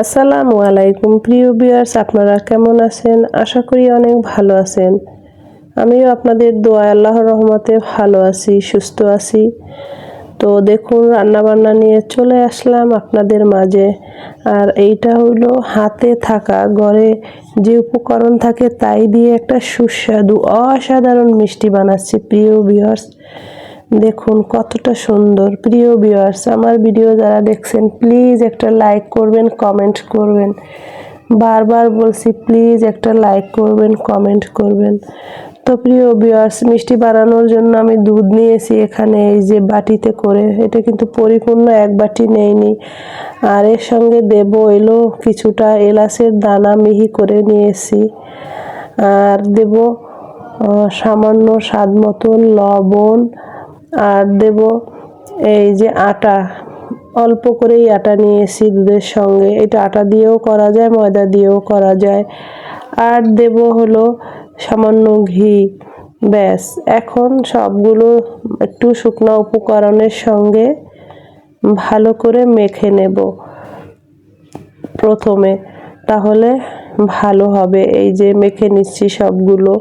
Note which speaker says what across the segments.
Speaker 1: আসসালামু আলাইকুম, প্রিয় বিয়ার্স আপনারা কেমন আছেন? আশা করি অনেক ভালো আছেন। আমিও আপনাদের দোয়া আল্লাহর রহমতে ভালো আছি, সুস্থ আছি। তো দেখুন, রান্নাবান্না নিয়ে চলে আসলাম আপনাদের মাঝে। আর এইটা হলো হাতে থাকা, ঘরে যে উপকরণ থাকে তাই দিয়ে একটা সুস্বাদু, অসাধারণ মিষ্টি বানাচ্ছি, প্রিয় বিয়ার্স দেখুন, কতটা সুন্দর। প্রিয় ভিউয়ার্স আমার ভিডিও যারা দেখছেন প্লিজ একটা লাইক করবেন কমেন্ট করবেন। বারবার বলছি প্লিজ একটা লাইক করবেন কমেন্ট করবেন। তো প্রিয় ভিউয়ার্স মিষ্টি বানানোর জন্য আমি দুধ নিয়েছি এখানে, এই যে বাটিতে করে। এটা কিন্তু পরিপূর্ণ এক বাটি নেইনি। আর এর সঙ্গে দেব এলো কিছুটা এলাচের দানা মিহি করে নিয়েছি। আর দেব সামান্য স্বাদ মতন লবণ আর দেব এই যে আটা। অল্প করেই আটা নিয়েছি দুধের সঙ্গে। এটা আটা দিয়েও করা যায়, ময়দা দিয়েও করা যায়। আর দেব হলো সামান্য ঘি। ব্যাস, এখন সবগুলো একটু শুকনো উপকরণের সঙ্গে ভালো করে মেখে নেব প্রথমে। তাহলে ভালো হবে। এই যে মেখে নিচ্ছি সবগুলো।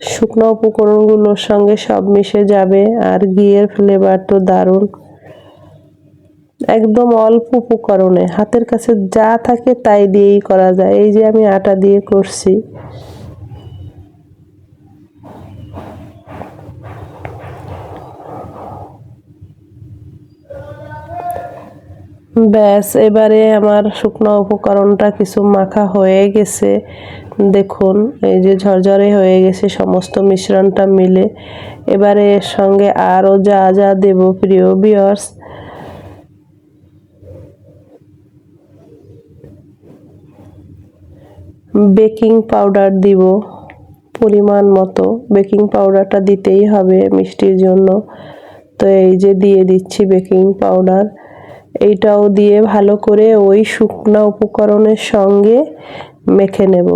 Speaker 1: শুকনো উপকরণগুলোর সঙ্গে সব মিশে যাবে, আর ঘিয়ের ফ্লেভার তো দারুণ। একদম অল্প উপকরণে। হাতের কাছে যা থাকে তাই দিয়েই করা যায়। এই যে আমি আটা দিয়ে করছি। ব্যাস, এবারে আমার শুকনো উপকরণটা কিছু মাখা হয়ে গেছে। দেখুন, এই যে ঝরঝরে হয়ে গেছে সমস্ত মিশ্রণটা মিলে। এবারে এর সঙ্গে আরও যা যা দেব, প্রিয় বিয়ার্স বেকিং পাউডার দিব পরিমাণ মতো। বেকিং পাউডারটা দিতেই হবে মিষ্টির জন্য। তো এই যে দিয়ে দিচ্ছি বেকিং পাউডার। এইটাও দিয়ে ভালো করে ওই শুকনা উপকরণের সঙ্গে মেখে নেব।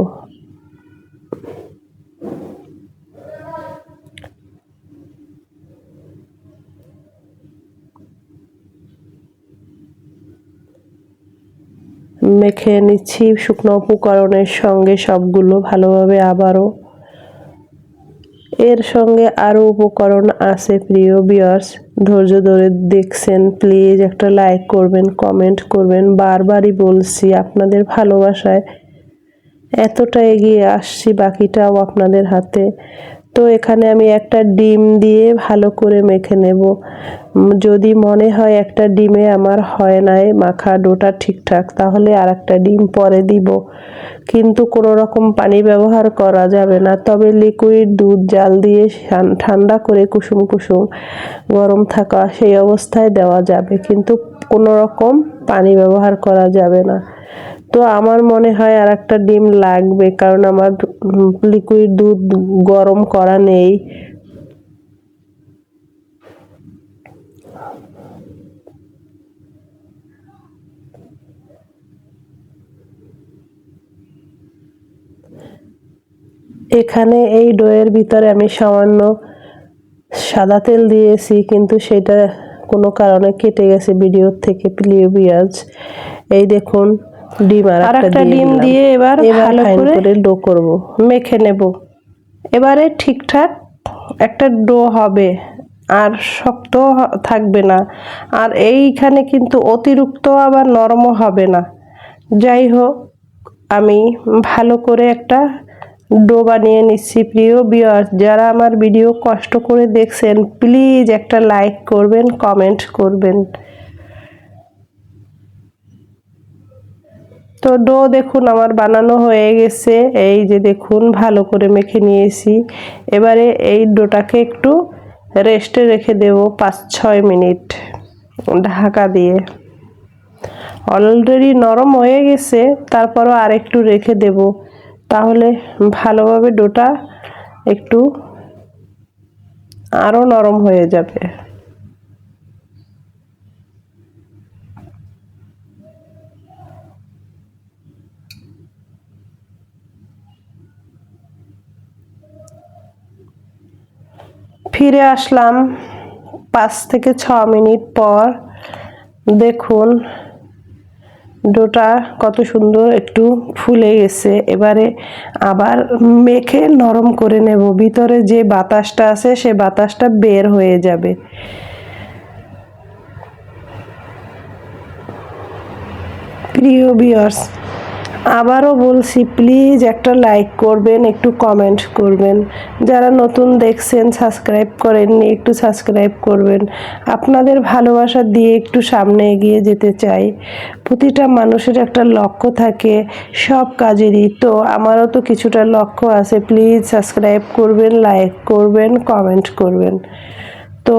Speaker 1: মেখে নিচ্ছি শুকনো উপকরণের সঙ্গে সবগুলো ভালোভাবে আবারও। এর সঙ্গে আরও উপকরণ আছে, প্রিয় বিয়ার্স ধৈর্য ধরে দেখছেন প্লিজ একটা লাইক করবেন কমেন্ট করবেন। বারবারই বলছি আপনাদের ভালোবাসায় এতটা এগিয়ে আসছি, বাকিটাও আপনাদের হাতে। তো এখানে আমি একটা ডিম দিয়ে ভালো করে মেখে নেব। যদি মনে হয় একটা ডিমে আমার হয় নাই, মাখা ডোটা ঠিকঠাক, তাহলে আর একটা ডিম পরে দিব। কিন্তু কোনো রকম পানি ব্যবহার করা যাবে না। তবে লিকুইড দুধ জাল দিয়ে ঠান্ডা করে কুসুম কুসুম গরম থাকা সেই অবস্থায় দেওয়া যাবে। কিন্তু কোনো রকম পানি ব্যবহার করা যাবে না। তো আমার মনে হয় আর একটা ডিম লাগবে, কারণ আমার লিকুইড দুধ গরম করা নেই। এখানে এই ডোয়ের ভিতরে আমি সামান্য সাদা তেল দিয়েছি, কিন্তু সেটা কোনো কারণে কেটে গেছে ভিডিওর থেকে প্লিও পিঁয়াজ এই দেখুন ডিম আর একটা ডিম দিয়ে এবার ভালো করে ডো করব। মেখে নেব। এবারে ঠিকঠাক একটা ডো হবে। আর শক্ত থাকবে না। আর এইখানে কিন্তু অতিরিক্ত আবার নরমও হবে না। যাই হোক আমি ভালো করে একটা ডো বানিয়ে নিচ্ছি। প্রিয় বিয়ার্স যারা আমার ভিডিও কষ্ট করে দেখছেন প্লিজ একটা লাইক করবেন কমেন্ট করবেন। তো ডো দেখুন আমার বানানো হয়ে গেছে। এই যে দেখুন, ভালো করে মেখে নিয়েছি। এবারে এই ডোটাকে একটু রেস্টে রেখে দেব পাঁচ ছয় মিনিট ঢাকা দিয়ে। অলরেডি নরম হয়ে গেছে, তারপরও আর একটু রেখে দেব। তাহলে ভালোভাবে ডোটা একটু আরও নরম হয়ে যাবে। ফিরে আসলাম পাঁচ থেকে ছ মিনিট পর। দেখুন, ডোটা কত সুন্দর একটু ফুলে গেছে। এবারে আবার মেখে নরম করে নেব। ভিতরে যে বাতাসটা আছে, সে বাতাসটা বের হয়ে যাবে। প্রিয় বিয়ার্স আবারও বলছি প্লিজ একটা লাইক করবেন, একটু কমেন্ট করবেন। যারা নতুন দেখছেন সাবস্ক্রাইব করেননি, একটু সাবস্ক্রাইব করবেন। আপনাদের ভালোবাসা দিয়ে একটু সামনে এগিয়ে যেতে চাই। প্রতিটা মানুষের একটা লক্ষ্য থাকে, সব কাজেরই। তো আমারও তো কিছুটা লক্ষ্য আছে প্লিজ সাবস্ক্রাইব করবেন লাইক করবেন কমেন্ট করবেন। তো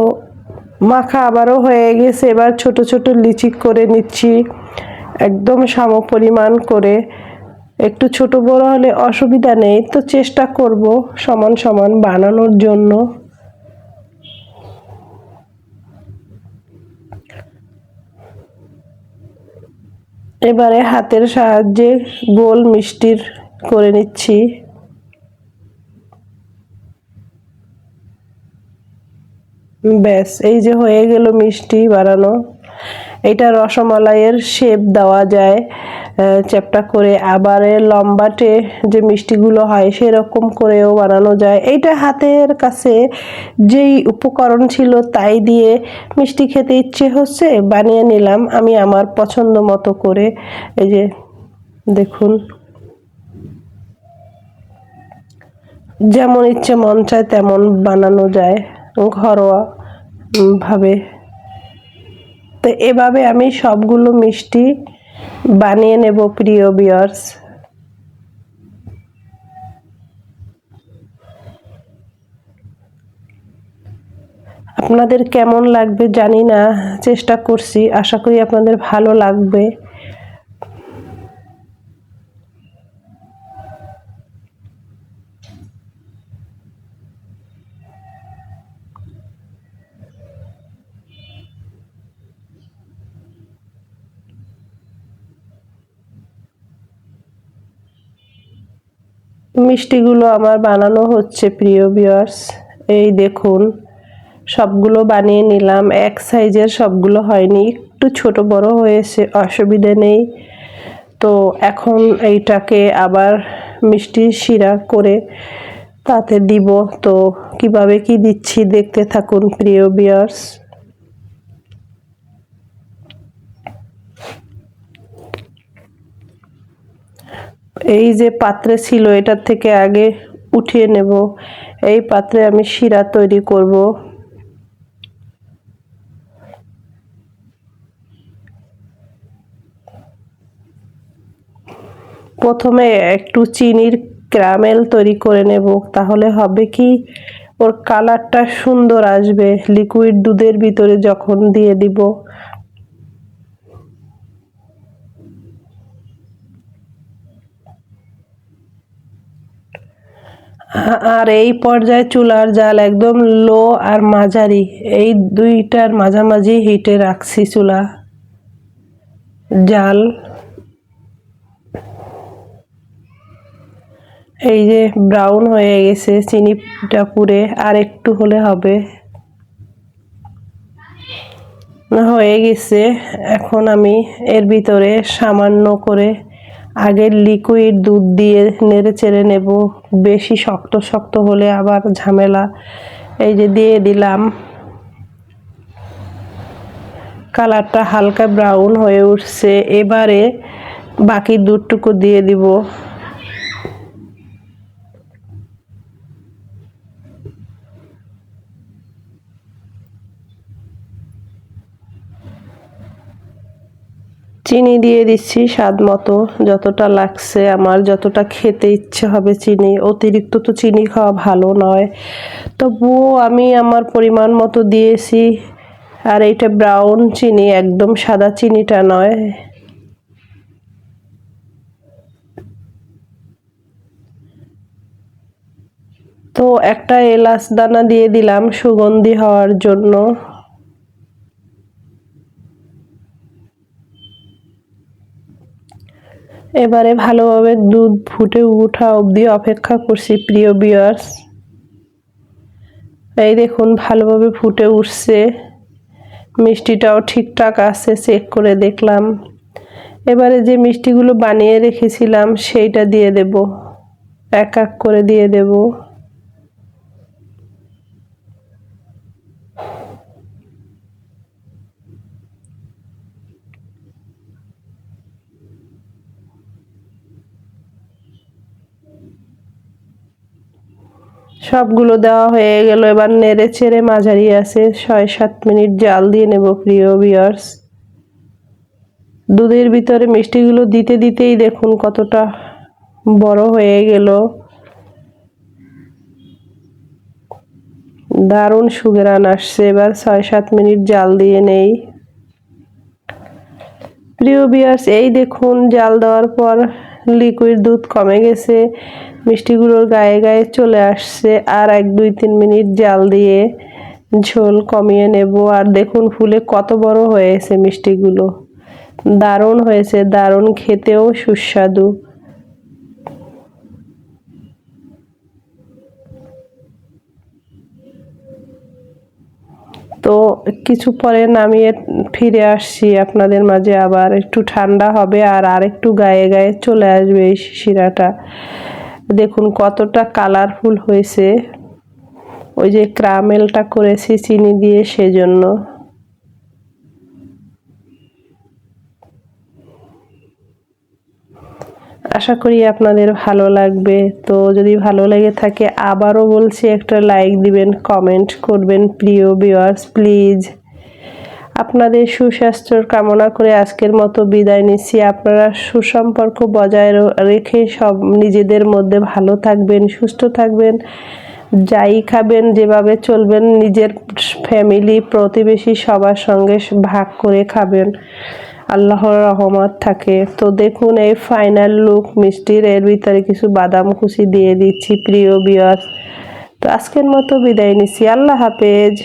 Speaker 1: মাখা আবারও হয়ে গেছে, এবার ছোট ছোট লিচি করে নিচ্ছি। একদম সম পরিমাণ করে। একটু ছোট বড় হলে অসুবিধা নেই, তো চেষ্টা করব সমান সমান বানানোর জন্য। এবারে হাতের সাহায্যে গোল মিষ্টির করে নিচ্ছি। ব্যাস, এই যে হয়ে গেল মিষ্টি বানানো। এটা রসমালাইয়ের শেপ দেওয়া যায় চ্যাপটা করে। আবার লম্বাটে যে মিষ্টিগুলো হয়, সেরকম করেও বানানো যায়। এইটা হাতের কাছে যেই উপকরণ ছিল তাই দিয়ে মিষ্টি খেতে ইচ্ছে হচ্ছে, বানিয়ে নিলাম আমি আমার পছন্দ মতো করে। এই যে, দেখুন। যেমন ইচ্ছে মন চায় তেমন বানানো যায় ঘরোয়া ভাবে। তো এভাবে আমি সবগুলো মিষ্টি বানিয়ে নেব, প্রিয় বিয়ার্স আপনাদের কেমন লাগবে জানি না, চেষ্টা করছি। আশা করি আপনাদের ভালো লাগবে। মিষ্টিগুলো আমার বানানো হচ্ছে, প্রিয় বিয়ার্স এই দেখুন, সবগুলো বানিয়ে নিলাম। এক সাইজের সবগুলো হয়নি, একটু ছোট বড় হয়েছে, অসুবিধে নেই। তো এখন এইটাকে আবার মিষ্টি শিরা করে তাতে দিব। তো কীভাবে কি দিচ্ছি দেখতে থাকুন, প্রিয় বিয়ার্স এই যে পাত্রে ছিল, এটার থেকে আগে উঠিয়ে নেব। এই পাত্রে আমি শিরা তৈরি করব। প্রথমে একটু চিনির ক্যারামেল তৈরি করে নেব, তাহলে হবে কি, ওর কালারটা সুন্দর আসবে। লিকুইড দুধের ভিতরে যখন দিয়ে দিব আর এই পর্যায়ে চুলার জাল একদম লো আর মাঝারি। এই দুইটার মাঝামাঝি হিটে রাখছি চুলা জাল। এই যে ব্রাউন হয়ে গেছে চিনিটা পুড়ে, আর একটু হলে হবে। হয়ে গেছে। এখন আমি এর ভিতরে সামান্য করে আগের লিকুইড দুধ দিয়ে নেড়ে চেড়ে নেব। বেশি শক্ত শক্ত হলে আবার ঝামেলা। এই যে দিয়ে দিলাম। কালারটা হালকা ব্রাউন হয়ে উঠছে। এবারে বাকি দুধটুকু দিয়ে দিব। চিনি দিয়ে দিচ্ছি স্বাদ মতো। যতটা লাগছে আমার, যতটা খেতে ইচ্ছে হবে চিনি। অতিরিক্ত তো চিনি খাওয়া ভালো নয়। তবুও আমি আমার পরিমাণ মতো দিয়েছি। আর এইটা ব্রাউন চিনি, একদম সাদা চিনিটা নয়। তো একটা এলাচ দানা দিয়ে দিলাম সুগন্ধি হওয়ার জন্য। এবারে ভালোভাবে দুধ ফুটে উঠা অবধি অপেক্ষা করছি প্রিয় বিয়ার্স এই দেখুন, ভালোভাবে ফুটে উঠছে। মিষ্টিটাও ঠিকঠাক আছে চেক করে দেখলাম। এবারে যে মিষ্টিগুলো বানিয়ে রেখেছিলাম, সেইটা দিয়ে দেব। এক এক করে দিয়ে দেব। সবগুলো দেওয়া হয়ে গেল। এবার নেড়ে চেড়ে মাঝারি আছে। ছয় সাত মিনিট জাল দিয়ে নেব, প্রিয় বিয়ার্স দুধের ভিতরে মিষ্টিগুলো দিতে দিতেই দেখুন কতটা বড় হয়ে গেল। দারুণ সুগেরান আসছে। এবার ছয় সাত মিনিট জাল দিয়ে নেই। প্রিয় বিয়ার্স এই দেখুন জাল দেওয়ার পর লিকুইড দুধ কমে গেছে। মিষ্টিগুলোর গায়ে গায়ে চলে আসছে আর এক, দুই, তিন মিনিট জাল দিয়ে ঝোল কমিয়ে নেব। আর দেখুন ফুলে কত বড় হয়েছে মিষ্টিগুলো। দারুণ হয়েছে, দারুণ খেতেও সুস্বাদু। তো কিছু পরে নামিয়ে ফিরে আসছি আপনাদের মাঝে আবার। একটু ঠান্ডা হবে আর আরেকটু গায়ে গায়ে চলে আসবে এই শিরাটা। দেখুন কতটা কালারফুল হয়েছে। ওই যে ক্রামেলটা করেছি চিনি দিয়ে সেজন্য। আশা করি আপনাদের ভালো লাগবে। তো যদি ভালো লেগে থাকে আবারও বলছি একটা লাইক দিবেন কমেন্ট করবেন। প্রিয় ভিউয়ার্স প্লিজ আপনাদের সুস্বাস্থ্যর কামনা করে আজকের মতো বিদায় নিচ্ছি। আপনারা সুসম্পর্ক বজায় রেখে সব নিজেদের মধ্যে ভালো থাকবেন, সুস্থ থাকবেন। যাই খাবেন, যেভাবে চলবেন, নিজের ফ্যামিলি, প্রতিবেশী সবার সঙ্গে ভাগ করে খাবেন। আল্লাহর রহমত থাকে। তো দেখুন, এই ফাইনাল লুক মিষ্টির, এর ভিতরে কিছু বাদাম কুচি দিয়ে দিচ্ছি, প্রিয় বিয়ার তো আজকের মতো বিদায় নিচ্ছি। আল্লাহ হাফেজ।